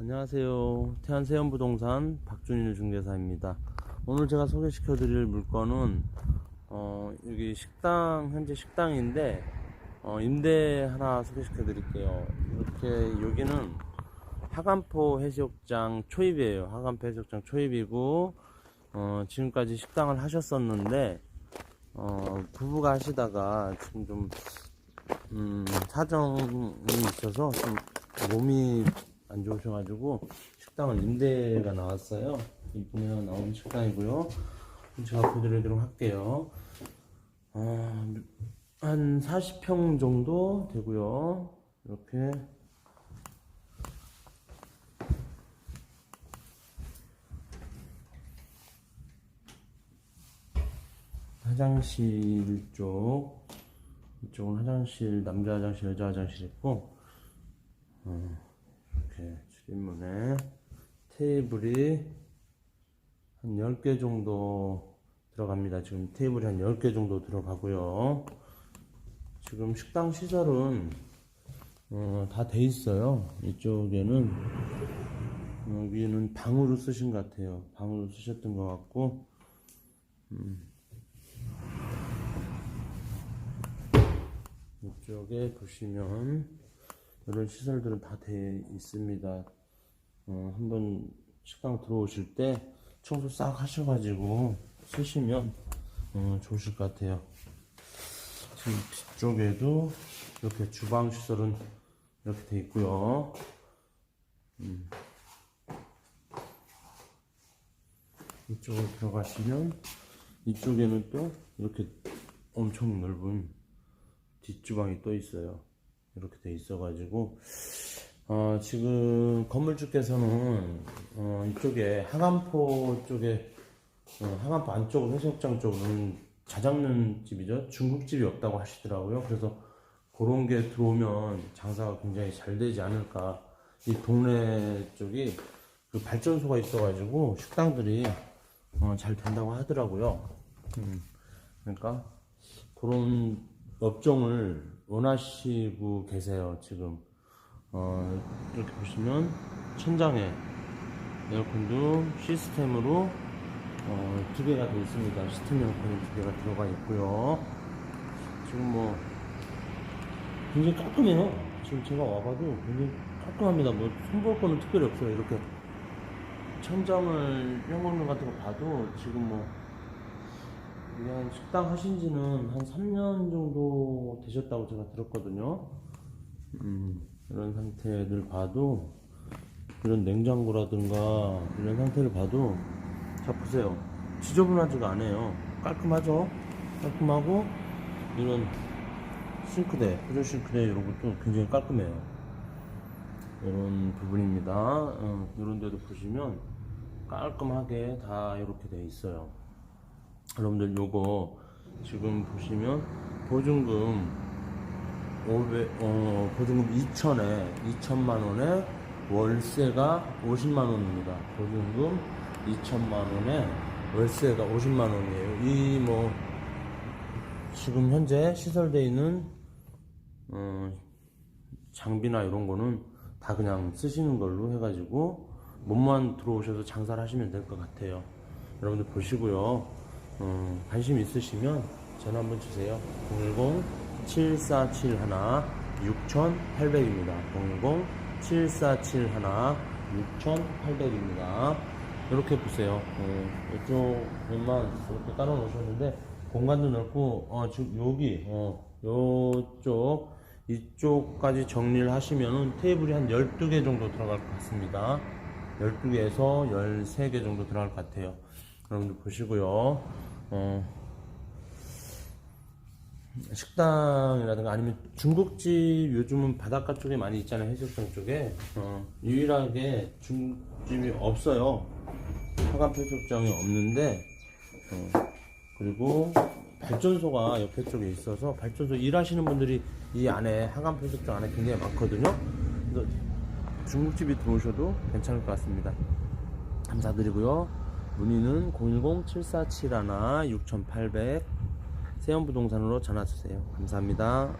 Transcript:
안녕하세요. 태안세연부동산 박준일 중개사입니다. 오늘 제가 소개시켜 드릴 물건은 어, 여기 식당 현재 식당인데 어, 임대 하나 소개시켜 드릴게요. 이렇게 여기는 하간포 해수욕장 초입이에요. 하간포 해수욕장 초입이고 어, 지금까지 식당을 하셨었는데 어, 부부가 하시다가 지금 좀 음, 사정이 있어서 좀 몸이 안 좋으셔가지고 식당을 임대가 나왔어요. 이번에 나온 식당이고요. 제가 보여드리도록 할게요. 어, 한 40평 정도 되고요. 이렇게 화장실 쪽 이쪽은 화장실 남자 화장실 여자 화장실 있고 어, 이렇게 출입문에 테이블이 한 10개 정도 들어갑니다. 지금 테이블이 한 10개 정도 들어가고요. 지금 식당 시설은 어, 다 돼 있어요. 이쪽에는 어, 위에는 방으로 쓰신 것 같아요. 방으로 쓰셨던 것 같고 이쪽에 보시면 이런 시설들은 다 돼 있습니다. 어, 한번 식당 들어오실 때 청소 싹 하셔가지고 쓰시면 어, 좋으실 것 같아요. 지금 뒤쪽에도 이렇게 주방 시설은 이렇게 돼 있고요. 음. 이쪽으로 들어가시면 이쪽에는 또 이렇게 엄청 넓은 뒷주방이 또 있어요. 이렇게 돼 있어가지고 어, 지금 건물주께서는 어, 이쪽에 하간포 쪽에 어, 하간포 안쪽 해수욕장 쪽은 자장면 집이죠. 중국집이 없다고 하시더라고요. 그래서 그런 게 들어오면 장사가 굉장히 잘 되지 않을까. 이 동네 쪽이 그 발전소가 있어가지고 식당들이 어, 잘 된다고 하더라고요. 음, 그러니까 그런 업종을 원하시고 계세요, 지금. 어, 이렇게 보시면, 천장에 에어컨도 시스템으로, 어, 두 개가 되어 있습니다. 시스템 에어컨이 두 개가 들어가 있고요. 지금 뭐, 굉장히 깔끔해요. 지금 제가 와봐도 굉장히 깔끔합니다. 뭐, 손볼 거는 특별히 없어요. 이렇게 천장을, 현관문 같은 거 봐도 지금 뭐, 한 식당 하신 지는 한 3년 정도 되셨다고 제가 들었거든요. 음, 이런 상태를 봐도, 이런 냉장고라든가, 이런 상태를 봐도, 자, 보세요. 지저분하지가 않아요. 깔끔하죠? 깔끔하고, 이런 싱크대, 표준 싱크대 이런 것도 굉장히 깔끔해요. 이런 부분입니다. 어, 이런 데도 보시면 깔끔하게 다 이렇게 돼 있어요. 여러분들 요거 지금 보시면 보증금 500, 어, 보증금 2천에 2천만 원에 월세가 50만 원입니다. 보증금 2천만 원에 월세가 50만 원이에요. 이 뭐 지금 현재 시설되어 있는 어, 장비나 이런 거는 다 그냥 쓰시는 걸로 해가지고 몸만 들어오셔서 장사를 하시면 될 것 같아요. 여러분들 보시고요. 어, 관심 있으시면 전화 한번 주세요. 010-7471-6800입니다. 010-7471-6800입니다. 이렇게 보세요. 어, 이쪽만 이렇게 깔아 놓으셨는데 공간도 넓고 어, 지금 여기 어, 요쪽 이쪽까지 정리를 하시면은 테이블이 한 12개 정도 들어갈 것 같습니다. 12개에서 13개 정도 들어갈 것 같아요. 여러분들 보시고요. 어, 식당이라든가 아니면 중국집 요즘은 바닷가 쪽에 많이 있잖아요. 해수욕장 쪽에. 어, 유일하게 중국집이 없어요. 하간 해수욕장이 없는데, 어, 그리고 발전소가 옆에 쪽에 있어서 발전소 일하시는 분들이 이 안에 하간 해수욕장 안에 굉장히 많거든요. 그래서 중국집이 들어오셔도 괜찮을 것 같습니다. 감사드리고요. 문의는 010-7471-6800 세연부동산으로 전화 주세요. 감사합니다.